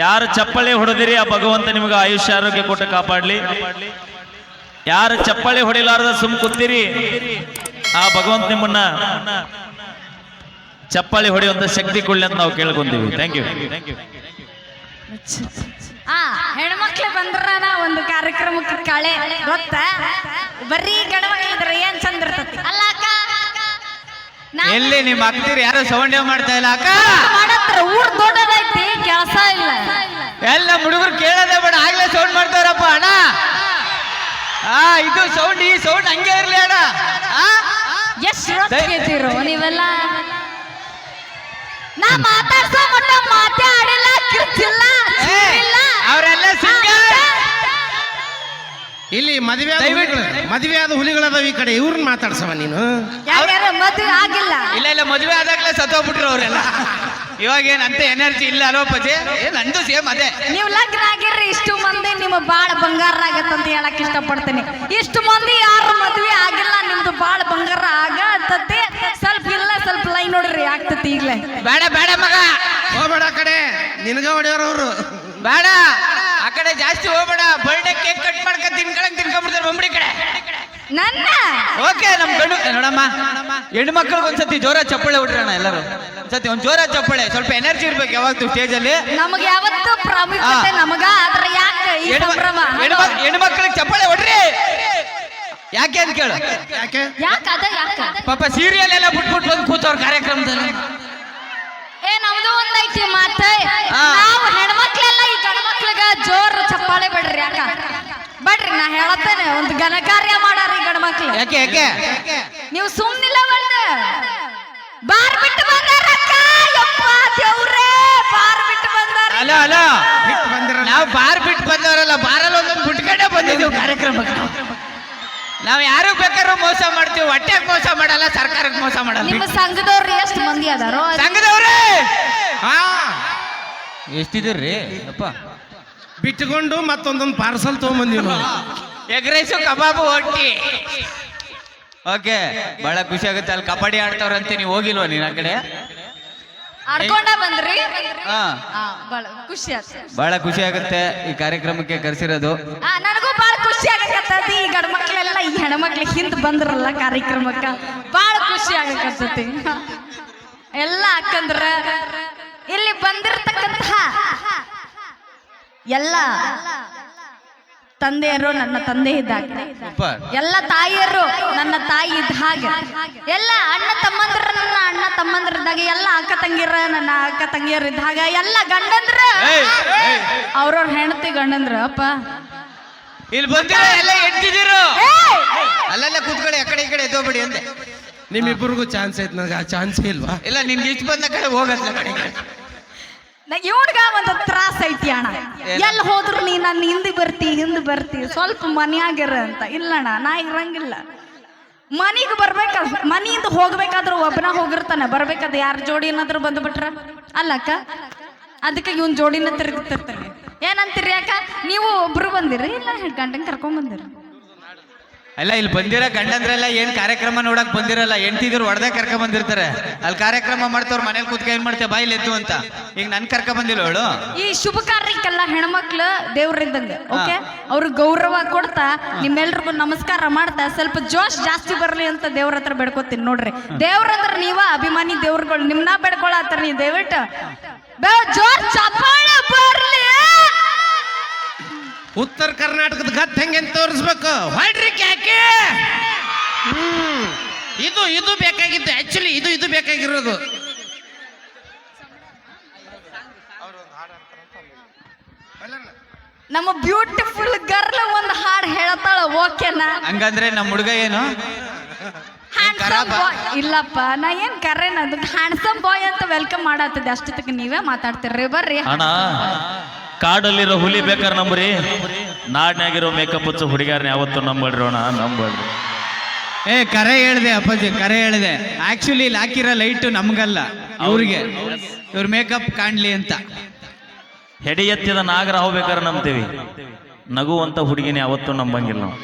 ಯಾರು ಚಪ್ಪಳಿ ಹೊಡೆದಿರಿ ಆ ಭಗವಂತ ನಿಮಗೆ ಆಯುಷ್ಯ ಆರೋಗ್ಯ ಕೊಟ್ಟು ಕಾಪಾಡ್ಲಿ. ಯಾರು ಚಪ್ಪಳಿ ಹೊಡಿಲಾರದ ಸುಮ್ ಕೂತಿರಿ ಆ ಭಗವಂತ ನಿಮ್ಮನ್ನ ಚಪ್ಪಾಳಿ ಹೊಡೆಯುವಂತ ಶಕ್ತಿ ಕೊಡ್ಲಿ ಅಂತ ನಾವು ಕೇಳ್ಕೊಂತೀವಿ. ಥ್ಯಾಂಕ್ ಯು ಆ ಹೆಣ್ಮಕ್ಳು ಬಂದ್ರ ಒಂದು ಕಾರ್ಯಕ್ರಮಕ್ಕೆ ಕಳೆ ಗೊತ್ತ? ಬರೀ ಗಣಮಕ್ಳಿದ್ರೆ ಏನ್ ಚಂದ ಇರ್ತತಿ? ಅಲ್ಲ ಅಕ್ಕ ನಾ ಎಲ್ಲಿ ನಿಮ್ಮ ಅಕ್ತಿರು ಯಾರೋ ಸೌಂಡ್ ಮಾಡ್ತಾ ಇಲ್ಲ ಅಕ್ಕ? ಮಾಡತ್ರ ಊರ್ ದೊಡ್ಡದೈತಿ ಕೆಲಸ ಇಲ್ಲ. ಎಲ್ಲ ಹುಡುಗರು ಕೇಳೋದೇ ಬೇಡ ಆಗ್ಲೇ ಸೌಂಡ್ ಮಾಡ್ತಾರಪ್ಪ ಅಣ್ಣ. ಆ ಇದು ಸೌಂಡ್ ಈ ಸೌಂಡ್ ಹಂಗೆ ಇರ್ಲಿ ಅಣ್ಣ. ಆ? ಎಷ್ಟ್ ರೊಟ್ಟಿದ್ದೀರೋ ನೀವೆಲ್ಲ? ನಾ ಮಾತಾಡ್ಸೋ ಮಟ್ಟ ಮಾತೇ ಆಡಿಲ್ಲ ಕಿರ್ಚಿಲ್ಲ ಏ, ಅವ್ರೆಲ್ಲ ಸಿಂಗರ್. ಇಲ್ಲಿ ಮದುವೆ ಆದ ದಯವಿಟ್ಟು. ಹುಲಿಗಳು ಮದುವೆ ಆದ ಹುಲಿಗಳದಾವ ಈ ಕಡೆ ಇವ್ರನ್ನ ಮಾತಾಡ್ಸವ ನೀನು? ಮದುವೆ ಆಗಿಲ್ಲ? ಇಲ್ಲ ಇಲ್ಲ ಮದುವೆ ಆದಾಗ್ಲೇ ಸತ್ತೋಗ್ಬಿಟ್ರು ಅವರೆಲ್ಲ. ಇವಾಗ ಏನ್ ಅಂತ ಎನರ್ಜಿ ಇಲ್ಲ ಅಲೋಪಜಿ ಪಜೆ ಏ ನಂದು ಸೇಮ್ ಅದೇ. ನೀವು ಲಗ್ನ ಆಗಿರ್ರಿ ಇಷ್ಟು ಮಂದಿ ನಿಮ್ಮ ಬಾಳ ಬಂಗಾರ ಆಗತ್ತಂತ ಹೇಳಕ್ ಇಷ್ಟಪಡ್ತೀನಿ. ಇಷ್ಟು ಮಂದಿ ಯಾರು ಮದ್ವೆ ಆಗಿಲ್ಲ ನಿಮ್ದು ಬಾಳ ಬಂಗಾರ ಆಗತ್ತತಿ. ಸ್ವಲ್ಪ ಇಲ್ಲ ಸ್ವಲ್ಪ ಲೈನ್ ನೋಡ್ರಿ ಆಗ್ತತಿ ಈಗ್ಲೇ. ಬೇಡ ಬೇಡ ಮಗ. ಹೋಗ್ಬೇಡ ಆ ಕಡೆ. ನಿನಗ ಹೊಡೆಯೋರು ಅವರು. ಬೇಡ. ಆ ಕಡೆ ಜಾಸ್ತಿ ಹೋಗ್ಬೇಡ. ಬರ್ಡೇ ಕೇಕ್ ಕಟ್ ಮಾಡ್ಕ ತಿನ್ಕೊಳಕ್ ತಿನ್ಕೊಂಡ್ಬಿಡ್ತಾರೆ ಬಂಬಡಿ ಕಡೆ. ನನ್ನ. ಓಕೆ ನಮ್ ಗಂಡು ನೋಡಮ್ಮ. ಹೆಣ್ಣು ಮಕ್ಕಳಿಗೆ ಒಂದ್ಸತಿ ಜೋರ ಚಪ್ಪಳೆ ಹೊಡ್ರಣ ಎಲ್ಲರೂ. ಒಂದ್ಸತಿ ಒಂದ್ ಜೋರ ಚಪ್ಪಳೆ ಸ್ವಲ್ಪ ಎನರ್ಜಿ ಇರ್ಬೇಕು ಯಾವತ್ತು ಸ್ಟೇಜ್ ಅಲ್ಲಿ. ನಮಗೆ ಯಾವತ್ತು ಪ್ರಾಮುಖ್ಯತೆ ನಮಗ ಆದ್ರೆ ಯಾಕೆ ಈ ಸಂಭ್ರಮ? ಹೆಣ್ಣು ಮಕ್ಳಿಗೆ ಚಪ್ಪಳೆ ಹೊಡ್ರಿ. ಯಾಕೆ ಅಂತ ಕೇಳು. ಯಾಕೆ? ಯಾಕ ಅದ ಯಾಕ? ಪಾಪ ಸೀರಿಯಲ್ ಎಲ್ಲ ಬಿಟ್ಬಿಟ್ಟು ಬಂದು ಕೂತವ್ರ ಕಾರ್ಯಕ್ರಮದಲ್ಲಿ. ಏ ನಮ್ದು ಒಂದೈತಿ ಮಾತ. ನಾವು ಹೆಣ್ಮಕ್ಳೆಲ್ಲ ಈ ಗಂಡ್ಮಕ್ಳಿಗ ಜೋರ್ ಚಪ್ಪಾಳೆ ಬಿಡ್ರಿ ಯಾಕ? ಬಡ್ರಿ ನಾ ಹೇಳತ್ತೇನೆ ಒಂದು ಘನಕಾರ್ಯ ಮಾಡಾರ ಮಾಡಾರಿ ಗಂಡ್ಮಕ್ಳು ಯಾಕೆ ಯಾಕೆ? ನೀವು ಸುಮ್ನಿಲ್ಲ ಬಂದ ಬಾರ್ ಬಿಟ್ಟು ದೇವ್ರೇ ಬಾರ್ ಬಿಟ್ಟು ಬಂದಾರ. ನಾವು ಬಾರ್ ಬಿಟ್ಟು ಬಂದವರಲ್ಲ ಬಾರಲ್ಲಿ ಒಂದೊಂದು ಬಿಟ್ಕಡೆ ಬಂದಿದ್ದೀವಿ ಕಾರ್ಯಕ್ರಮಕ್ಕೆ ನಾವು. ಯಾರು ಬೇಕಾದ್ರೂ ಮೋಸ ಮಾಡ್ತೀವಿ ಹೊಟ್ಟೆ ಮೋಸ ಮಾಡಲ್ಲ ಸರ್ಕಾರಕ್ಕೆ ಮೋಸ ಮಾಡಲ್ಲ. ನಿಮ್ಮ ಸಂಘದವ್ರು ಎಷ್ಟು ಮಂದಿ ಅದಾರೋ? ಸಂಘದವ್ರೇ! ಹಾ ಎಷ್ಟಿದ್ರಿ ಅಪ್ಪ. ಬಿಟ್ಟುಕೊಂಡು ಮತ್ತೊಂದೊಂದು ಪಾರ್ಸಲ್ ತಗೊಂಬಂದಿವಿ ಎಗ್ ರೈಸು ಕಬಾಬು ಹೊಟ್ಟಿ ಓಕೆ ಬಹಳ ಖುಷಿ ಆಗುತ್ತೆ ಅಲ್ಲಿ ಕಬಡ್ಡಿ ಆಡ್ತಾವ್ರಂತೆ ನೀವು ಹೋಗಿಲ್ವಾ ನೀನ್ ಆ ಕಡೆ? ಆಡ್ಕೊಂಡ ಬಂದ್ರಿ? ಹಾ. ಆ, ಬಾಳ ಖುಷಿ ಆಯ್ತು ಬಹಳ ಖುಷಿ ಆಗುತ್ತೆ ಈ ಕಾರ್ಯಕ್ರಮಕ್ಕೆ ಕರೆಸಿರೋದು. ಆ, ನನಗೂ ಬಹಳ ಖುಷಿ ಆಗಕತ್ತೈತಿ ಈ ಗಂಡ ಮಕ್ಳೆಲ್ಲ ಈ ಹೆಣ್ಮಕ್ಳಿಗೆ ಹಿಂದ್ ಬಂದ್ರಲ್ಲ ಕಾರ್ಯಕ್ರಮಕ್ಕ. ಬಹಳ ಖುಷಿ ಆಗಕತ್ತತಿ ಎಲ್ಲ ಅಕ್ಕಂದ್ರ ಇಲ್ಲಿ ಬಂದಿರತಕ್ಕಂತಹ ಎಲ್ಲ ತಂದೆಯರು ನನ್ನ ತಂದೆ ಇದ್ದಾಗ. ಸೂಪರ್. ಎಲ್ಲ ತಾಯಿಯರು ನನ್ನ ತಾಯಿ ಇದ್ದ ಹಾಗೆ. ಎಲ್ಲ ಅಣ್ಣ ತಮ್ಮಂದ್ರ ನನ್ನ ಅಣ್ಣ ತಮ್ಮಂದ್ರಿದ್ದಾಗ ಎಲ್ಲ ಅಕ್ಕ ತಂಗಿರ ನನ್ನ ಅಕ್ಕ ತಂಗಿಯರು ಇದ್ದಾಗ ಎಲ್ಲ ಗಂಡಂದ್ರ. ಅವ್ರವ್ರ ಹೆಂಡತಿ ಗಂಡಂದ್ರ ಅಪ್ಪ. ಇಲ್ಲಿ ಬಂದಿರೋ ಎಲ್ಲ ಏಯ್! ಅಲ್ಲೆಲ್ಲ ಕೂತ್ಕೊಳ್ಳಿ ಆ ಕಡೆ ಈ ಕಡೆ ಎದ್ದೋಗ್ಬಿಡಿ ಅಂದೆ. ನಿಮ್ಮಿಬ್ಬರಿಗೂ ಚಾನ್ಸ್ ಐತೆ ನನಗೆ ಆ ಚಾನ್ಸೇ ಇಲ್ವಾ? ಇಲ್ಲ ನಿನ್ಗೆ ಇಷ್ಟು ಬಂದ ಕಡೆ ಹೋಗತ್ತೆ ಕಡೆ ಇವ್ನ್ಗ ಒಂದು ತ್ರಾಸ ಐತಿ ಅಣ್ಣ. ಎಲ್ಲಿ ಹೋದ್ರು ನೀ ನನ್ನ ಹಿಂದೆ ಬರ್ತಿ ಹಿಂದೆ ಬರ್ತಿ. ಸ್ವಲ್ಪ ಮನೆಯಾಗಿರ ಅಂತ. ಇಲ್ಲಣ್ಣ ನಾ ಇರಂಗಿಲ್ಲ. ಮನಿಗೆ ಬರ್ಬೇಕ ಮನಿಯಿಂದ ಹೋಗ್ಬೇಕಾದ್ರೂ ಒಬ್ಬನ ಹೋಗಿರ್ತಾನೆ. ಬರ್ಬೇಕಾದ್ರೆ ಯಾರ ಜೋಡಿ ಏನಾದ್ರು ಬಂದ್ಬಿಟ್ರ? ಅಲ್ಲಕ್ಕ ಅದಕ್ಕೆ ಇವನ್ ಜೋಡಿನ ತಿರುಗುತ್ತಿರ್ತಾನೆ ಏನಂತೀರಿ ಅಕ್ಕ? ನೀವು ಒಬ್ರು ಬಂದಿರಿ ಇಲ್ಲ ಗಂಡನ್ ಕರ್ಕೊಂಡ್ ಬಂದಿರಿ? ಅಲ್ಲ, ಇಲ್ಲಿ ಬಂದಿರೋ ಗಂಡಂದ್ರೆಲ್ಲ ಏನ್ ಕಾರ್ಯಕ್ರಮ ನೋಡಕ್ ಬಂದಿರಲ್ಲ? ಹೆಂಡ್ತಿದ್ರು ಹೊಡೆದ ಕರ್ಕ ಬಂದಿರ್ತಾರೆ. ಅಲ್ಲಿ ಕಾರ್ಯಕ್ರಮ ಮಾಡ್ತವ್ರ ಮನೇಲಿ ಕೂತ್ಕ ಏನ್ ಮಾಡ್ತೇವೆ ಬಾಯಿಲ್ ಎದ್ದು ಅಂತ. ಈಗ ನನ್ ಕರ್ಕ ಬಂದಿಲ್ಲ ಅವಳು? ಈ ಶುಭ ಕಾರ್ಯಕ್ಕೆಲ್ಲ ಹೆಣ್ಮಕ್ಳು ದೇವ್ರಿದ್ದಂಗೆ ಓಕೆ? ಅವ್ರ ಗೌರವ ಕೊಡ್ತಾ, ನಿಮ್ಮೆಲ್ರಿಗೂ ನಮಸ್ಕಾರ ಮಾಡ್ತಾ, ಸ್ವಲ್ಪ ಜೋಶ್ ಜಾಸ್ತಿ ಬರ್ಲಿ ಅಂತ ದೇವ್ರ ಹತ್ರ ಬೇಡ್ಕೊತೀನಿ ನೋಡ್ರಿ. ದೇವ್ರ ಹತ್ರ ನೀವ ಅಭಿಮಾನಿ ದೇವ್ರುಗಳು, ನಿಮ್ನ ಬೇಡ್ಕೊಳತ್ತಾರ ನೀವು ದಯವಿಟ್ಟು. ಜೋರ್ ಚಪ್ಪಾಳೆ ಬರ್ಲಿ! ಉತ್ತರ ಕರ್ನಾಟಕದ ಗತ್ ಹೆಂಗೆ ತೋರಿಸ್ಬೇಕು? ಹೊಡ್ರಿ ಕ್ಯಾಕೆ ಹ್ಮ್. ಇದು ಇದು ಬೇಕಾಗಿತ್ತು ಆಕ್ಚುಲಿ ಇದು ಇದು ಬೇಕಾಗಿರೋದು. ನಮ್ಮ ಬ್ಯೂಟಿಫುಲ್ ಗರ್ಲ್ ಒಂದು ಹಾಡು ಹೇಳತ್ತಾಳ ಓಕೆನಾ ಹಂಗಂದ್ರೆ ನಮ್ಮ ಹುಡುಗ ಏನು? ಇಲ್ಲಪ್ಪ ನಾ ಏನ್ ಕರೆನ? ಅದಕ್ಕೆ ಹ್ಯಾಂಡ್ಸಮ್ ಬಾಯ್ ಅಂತ ವೆಲ್ಕಮ್ ಮಾಡತ್ತದೆ ಅಷ್ಟೊತ್ತಿಗೆ ನೀವೇ ಮಾತಾಡ್ತಿರ್ರಿ ಬರ್ರಿ. ಕಾಡಲ್ಲಿರೋ ಹುಲಿ ಬೇಕಾರೆ ನಂಬ್ರಿ. ನಾಡ್ನಾಗಿರೋ ಮೇಕಪ್ ಹಚ್ಚು ಹುಡುಗಾರನ್ನ ಅವತ್ತು ನಂಬೇಡ್ರಿ ಅಣ್ಣ ನಂಬೇಡ್ರಿ ಏ ಕರೆ ಹೇಳಿದೆ ಅಪ್ಪಾಜಿ ಕರೆ ಹೇಳಿದೆ. ಆಕ್ಚುಲಿ ಇಲ್ಲಿ ಹಾಕಿರೋ ಲೈಟ್ ನಮ್ಗಲ್ಲ ಅವ್ರಿಗೆ ಇವ್ರ ಮೇಕಪ್ ಕಾಣ್ಲಿ ಅಂತ. ಹೆಡಿ ಎತ್ತಿದ ನಾಗರ ಹೋಗ್ಬೇಕಾದ್ರೆ ನಂಬ್ತೀವಿ. ನಗುವಂತ ಹುಡುಗಿನ ಯಾವತ್ತೂ ನಂಬಂಗಿಲ್ಲ ನಾವು.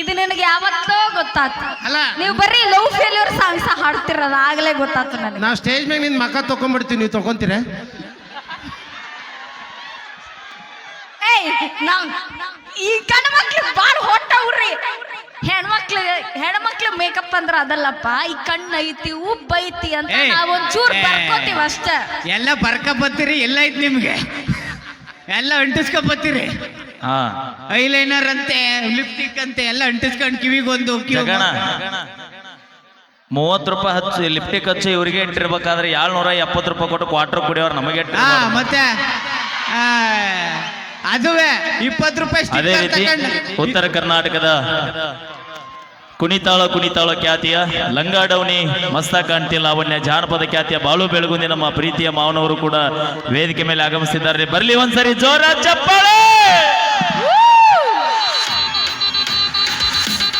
ಇದು ನಿನಗೆ ಯಾವತ್ತೋ ಗೊತ್ತಾತು. ಅಲ್ಲ. ನೀವು ಬರೀ ಲವ್ ಫೇಲ್ಯೂರ್ ಸಾಂಗ್ಸ್ ಹಾಡ್ತಿರೋದು ಆಗಲೇ ಗೊತ್ತಾತು ನನಗೆ. ನಾ ಸ್ಟೇಜ್ ಮೇಲೆ ನಿನ್ನ ಮಕ್ಕ ತಕೊಂಡ್ಬಿಡ್ತೀವಿ ನೀವು ತಗೊಂತೀರ ನಾವ್ ಈ ಗಂಡ ಮಕ್ಳು ಬಾಳ ಹೊಟ್ಟವ್ರಿ ಹೆಣ್ಮಕ್ಳು ಹೆಣ್ಮಕ್ಳು ಮೇಕಪ್ ಅಂದ್ರ ಅದಲ್ಲಪ್ಪ ಈ ಕಣ್ಣು ಐತಿ ಉಬ್ಬ ಐತಿ ಅಂತ ಏಯ್, ನಾವ್ ಒಂಚೂರ್ ಏ. ಬರ್ಕೋತೀವಿ ಅಷ್ಟ. ಎಲ್ಲ ಬರ್ಕ ಬತ್ತೀರಿ ಎಲ್ಲ ಐತಿ ನಿಮ್ಗೆ. ಎಲ್ಲ ಅಂಟಿಸ್ಕೊ ಬತ್ತೀರಿ ಹಾ. ಐಲೈನರ್ ಅಂತೆ ಲಿಪ್ಟಿಕ್ ಅಂತೆ ಎಲ್ಲ ಅಂಟಿಸ್ಕೊಂಡು ಕಿವಿಗೊಂದು ಗಣ ಮೂವತ್ತು ರೂಪಾಯಿ ಹಚ್ಚು ಲಿಪ್ಟಿಕ್ ಹಚ್ಚು ಇವರಿಗೆ ಇಟ್ಟಿರ್ಬೇಕಾದ್ರೆ ಏಳ್ನೂರ ಎಪ್ಪತ್ತು ರೂಪಾಯಿ ಕೊಟ್ಟು ಕ್ವಾರ್ಟರ್ ಕುಡಿಯೋರು ನಮಗೆ ಹಾ ಮತ್ತೆ ಆ, ಅದುವೇ ಇಪ್ಪತ್ತು ರೂಪಾಯಿ ಅದೇ ರೀತಿ ಉತ್ತರ ಕರ್ನಾಟಕದ ಕುಣಿತಾಳ ಕುಣಿತಾಳ ಖ್ಯಾತಿಯ ಲಂಗಾಡವನಿ ಮಸ್ತ ಕಾಣ್ತಿಲ್ಲ ಲಾವಣ್ಯ ಜಾನಪದ ಖ್ಯಾತಿಯ ಬಾಳು ಬೆಳಗುಂದಿ ನಮ್ಮ ಪ್ರೀತಿಯ ಮಾವನವರು ಕೂಡ ವೇದಿಕೆ ಮೇಲೆ ಆಗಮಿಸಿದ್ದಾರೆ. ಬರ್ಲಿ ಒಂದ್ಸರಿ ಜೋರ ಚಪ್ಪಾಳೆ!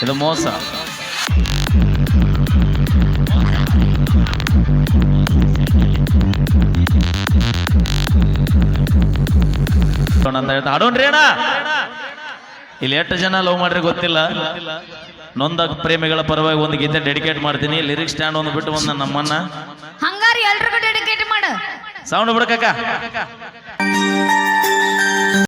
ಇದು ಮೋಸ. ಅಂತ ಹೇಳ್ತಾ ಹಾಡೋಣ್ರಿ ಅಣ್ಣ. ಇಲ್ಲಿ ಎಷ್ಟು ಜನ ಲವ್ ಮಾಡ್ರಿ ಗೊತ್ತಿಲ್ಲ. ನೊಂದ ಪ್ರೇಮಿಗಳ ಪರವಾಗಿ ಒಂದು ಗೀತೆ ಡೆಡಿಕೇಟ್ ಮಾಡ್ತೀನಿ. ಲಿರಿಕ್ಸ್ ಸ್ಟ್ಯಾಂಡ್ ಒಂದು ಬಿಟ್ಟು ಒಂದು ನಮ್ಮನ್ನ. ಹಂಗಾರಿ ಎಲ್ರಿಗೂ ಡೆಡಿಕೇಟ್ ಮಾಡು. ಸೌಂಡ್ ಬಿಡಕ್ಕ